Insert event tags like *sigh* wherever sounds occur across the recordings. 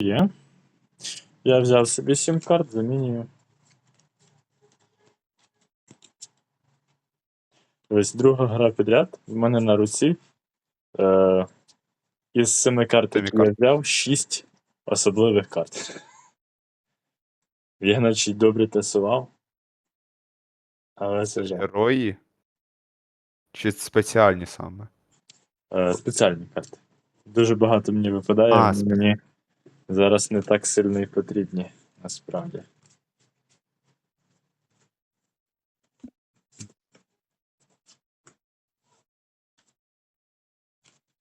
Є. Я взяв собі 7 карт, замінюю. Ось друга гра підряд. У мене на руці. Е, із 7 карт, я карт. взяв, 6 особливих карт. Я наче добре тасував. Але це вже Герої? Чи спеціальні саме? е, спеціальні карти. Дуже багато мені випадає, А, мені зараз не так сильно і потрібні, насправді.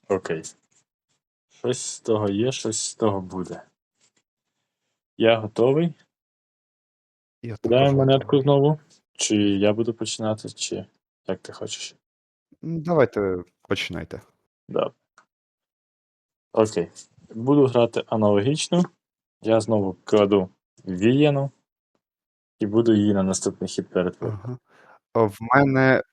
Окей. Щось з того є, щось з того буде. Я готовий. Я Кидаємо монетку готовий. знову. Чи я буду починати, чи як ти хочеш? Давайте починайте. Да. Окей. Буду грати аналогічно. Я знову кладу Вієну і буду її на наступний хід перетворити. Ага. В мене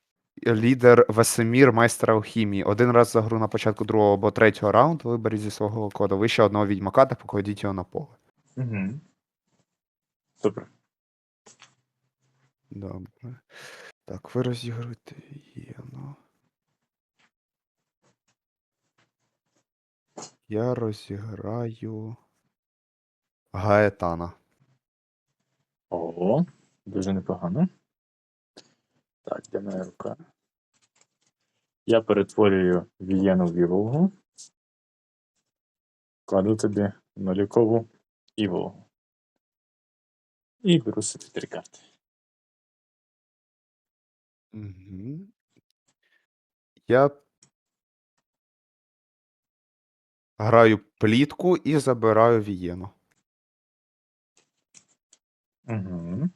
лідер Весемір, майстер алхімії. Один раз за гру на початку другого або третього раунду виберіть зі свого кладовища одного відьмака та покладіть його на поле. Угу. Супер. Добре. Так, ви розігруєте Я розіграю Гаетана. О, дуже непогано. Так, де моя рука? Я перетворюю Вієну в Іволгу. Кладу тобі нулікову Іволгу. І беру собі три карти. Угу. Я граю плітку і забираю Вієну. Угу.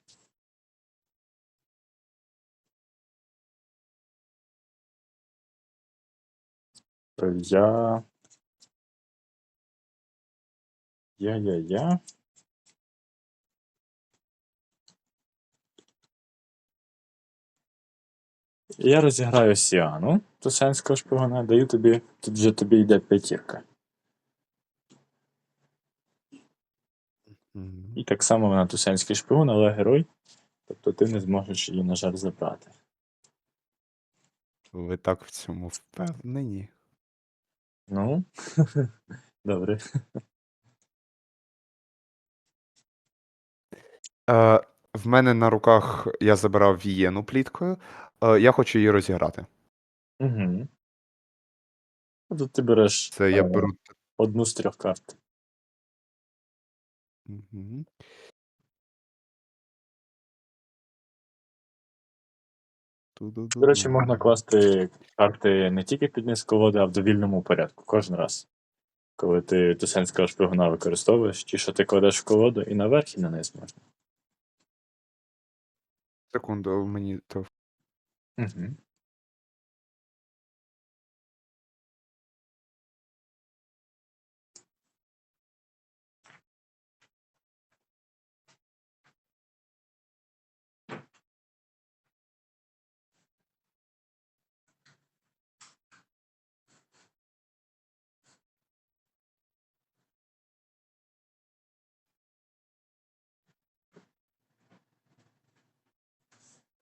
Я. Я, я, я. Я розіграю Сіану Тусенського шпигуна, даю тобі, тут вже тобі йде п'ятірка. І так само вона Тусенський шпигун, але герой. Тобто ти не зможеш її, на жаль, забрати. Ви так в цьому впевнені. Ну, *laughs* добре. Е, в мене на руках я забирав Вієну пліткою. Е, я хочу її розіграти. Угу. Тут ти береш Це я е, беру. одну з трьох карт. До речі, можна класти карти не тільки під низ колоди, а в довільному порядку кожен раз. Коли ти тусенського шпигуна використовуєш, ті, що ти кладеш в колоду, і наверх, і на низ можна. Секунду, мені то. Угу.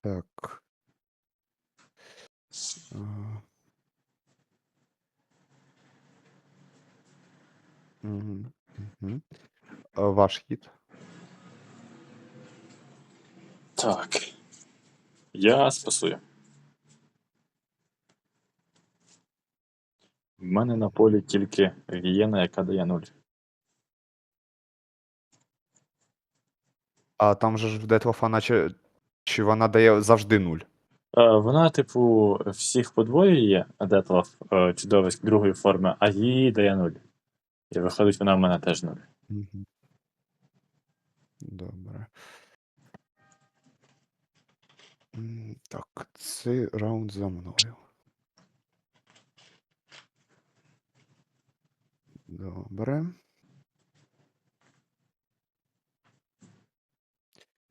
Так. А. Мгм, мгм. А, Ваш хід. Так. Я спасую. В мене на полі тільки Вієна, яка дає 0. А там же ж в Детлофа, наче. Чи вона дає завжди нуль? Е, Вона, типу, всіх подвоює Детлов е, чудовиськ другої форми, а їй дає 0. І виходить, вона в мене теж 0. Мгм. Добре. М, Так, цей раунд за мною. Добре.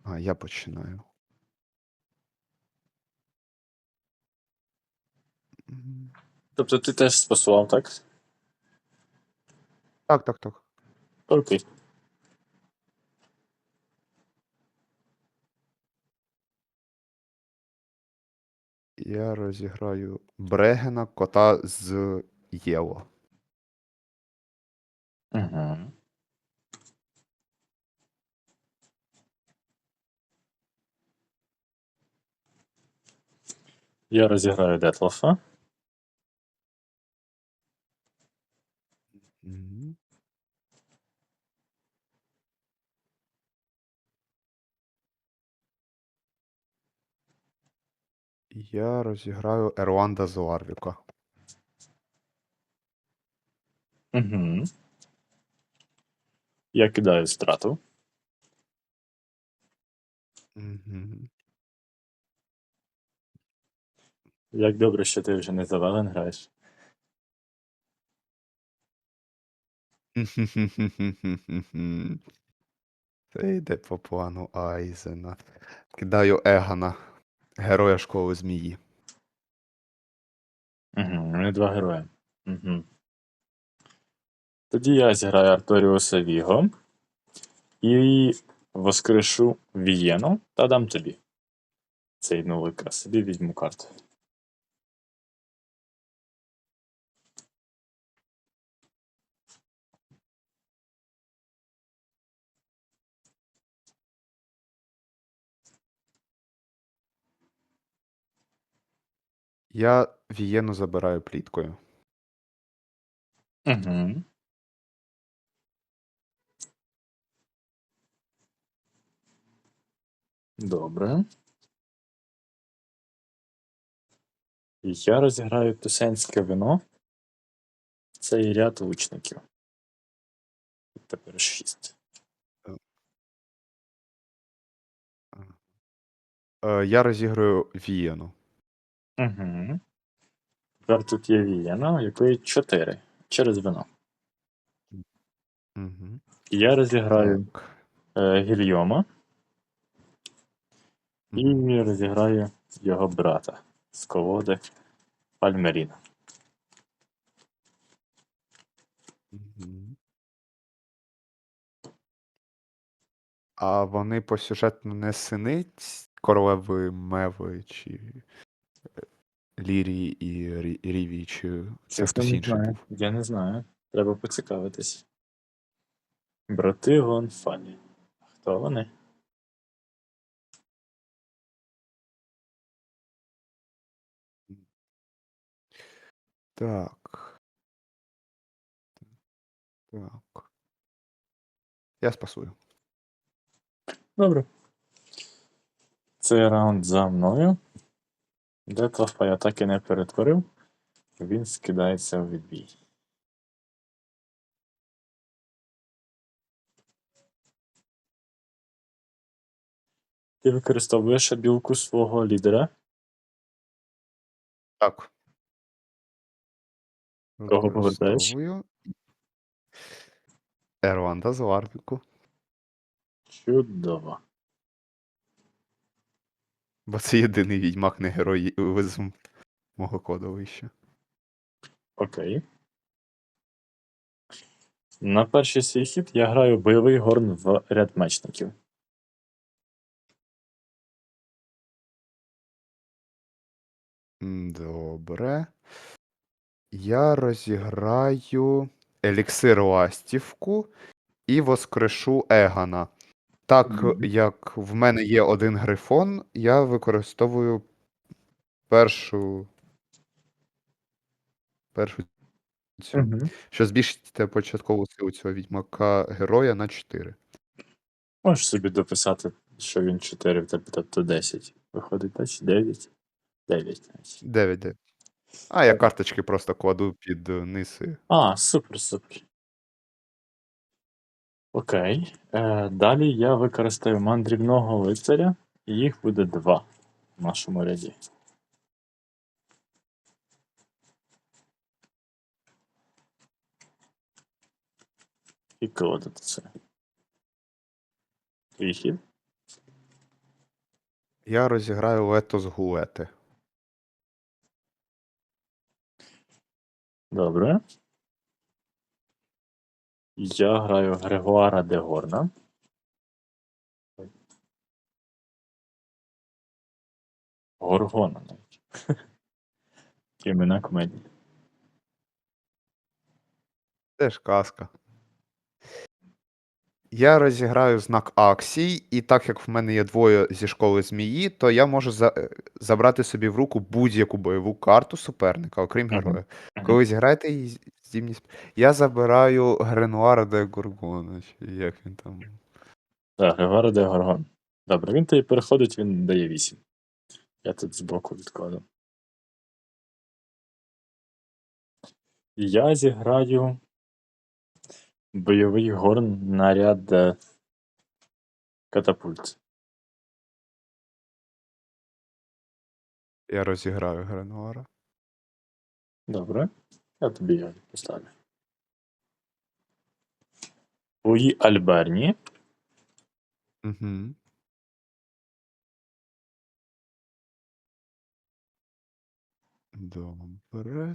А, я починаю. Тобто ти теж спасував, так? Так, так, так. Окей. Я розіграю Брегена, кота з Єло. Угу. Я розіграю Детлофа. Мгм. Я розіграю Еруанда з Ларвіка. Угу. Я кидаю страту. Мгм. Як добре, що ти вже не за Вален граєш. *laughs* Це йде по плану Айзена. Кидаю Егана, героя школи змії. Угу. У мене два герої. Угу. Тоді я зіграю Арторіуса Віго і воскрешу Вієну та дам тобі. Цей новий крас. Собі візьму карту. Я Вієну забираю пліткою. Угу. Добре. Я розіграю тусенське вино. Це і ряд лучників. Тепер шість. Е, я розіграю Вієну. Угу. Тепер тут є Вієна, у якої чотири. Через вино. Угу. Я розіграю Так. е, Гільйома і розіграю його брата з колоди Пальмеріна. Мгм. А вони по сюжету не сини ць- королеви Меви чи Лірії і Рі- Ріві, чи це хтось інший був? Я не знаю. Треба поцікавитись. Брати Гонфалі. Хто вони? Так. Так. Я спасую. Добре. Цей раунд за мною. Детлафа я так і не перетворив. Він скидається у відбій. Ти використовуєш білку свого лідера. Так. Кого повертаєш? Еруанда з Ларвіку. Чудово. Бо це єдиний відьмак, не герой з мого кодовища. Окей. На перший свій хід я граю бойовий горн в ряд мечників. Добре. Я розіграю еліксир ластівку і воскрешу Егана. Так Мгм. як в мене є один грифон, я використовую першу. Першу цю. Угу. Що збільшить початкову силу цього відьмака героя на 4. Можеш собі дописати, що він 4 в тебе, тобто 10. Виходить, так? чи 9? 9. навіть. 9 9. А я карточки просто кладу під е, низ. А, супер, супер. Окей. Е, далі я використаю мандрівного лицаря, і їх буде два в нашому ряді. І кладете це. Твій хід. Я розіграю лето з гулети. Добре. Я граю Грегуара де Горна. Горгона навіть. *laughs* Імена комедії. Теж казка. Я розіграю знак акцій, і так як в мене є двоє зі школи змії, то я можу за... е, забрати собі в руку будь-яку бойову карту суперника, окрім героя. Мгм. Коли зіграєте її здібність. Я забираю Гренуара де Горгона, чи як він там. Так, Грегуара де Горгон. Добре, він тоді переходить, він дає 8. Я тут збоку відкладу. Я зіграю бойовий горн наряд е, катапульт. Я розіграю Гренуара. Добре. Я тобі його поставлю. Луї Альберні. Угу. Добре.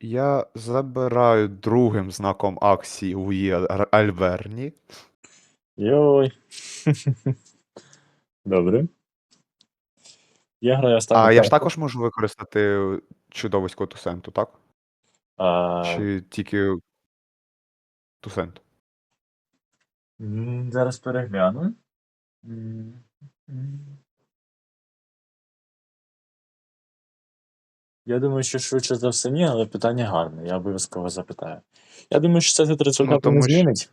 Я забираю другим знаком акції Луї Ар- Альверні. Йой. *laughs* Добре. Я граю останню А я ж карту. також можу використати чудовисько Тусенту, так? А, Чи тільки Тусент? м, Зараз перегляну. М, м. Я думаю, що швидше за все ні, але питання гарне, я обов'язково запитаю. Я думаю, що це результату не тому що- змінить.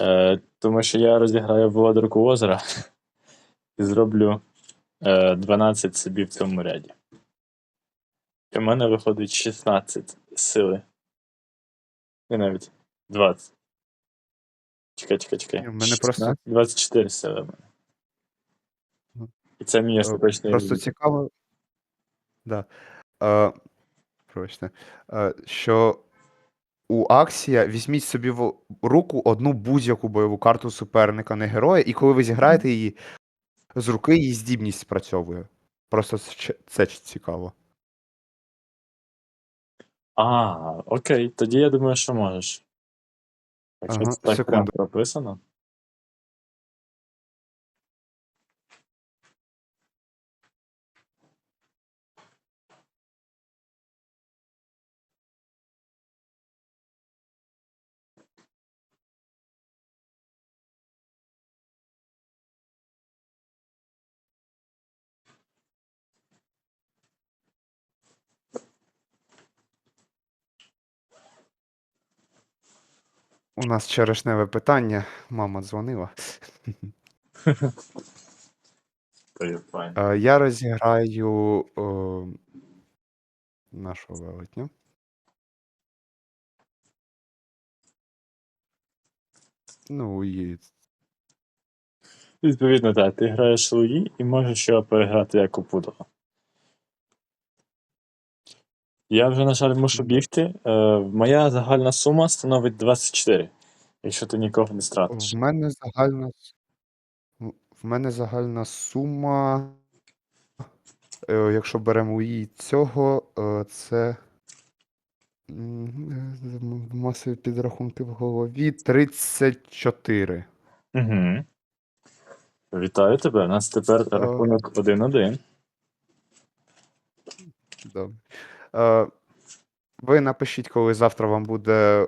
Е, тому що я розіграю володарку озера *laughs* і зроблю е, 12 собі в цьому ряді. І в мене виходить 16 сили. І навіть 20. Чекай, чекай, чекай. Ні, в мене просто- 16, 24 сили в мене. Ну. І це мій Е, остаточний Просто результат. цікаво. Да. Е, пробачте. Е, що у акція візьміть собі в руку одну будь-яку бойову карту суперника, не героя, і коли ви зіграєте її, з руки її здібність спрацьовує. Просто це це цікаво. А, окей, тоді я думаю, що можеш. Якщо Ага, це так секунду. прописано. У нас черешневе питання. Мама дзвонила. *laughs* Е, Я розіграю е, нашого велетня. Ну і Відповідно, так, ти граєш Луї і можеш його переграти як Опудова. Я вже, на жаль, мушу бігти. Е, моя загальна сума становить 24, якщо ти нікого не стратиш. в мене загальна с- в- в мене загальна сума. е, Якщо беремо і цього, е, це м, е, м- масові підрахунки в голові 34. Угу. Вітаю тебе. У нас тепер рахунок 1-1. Добре. Е, Ви напишіть, коли завтра вам буде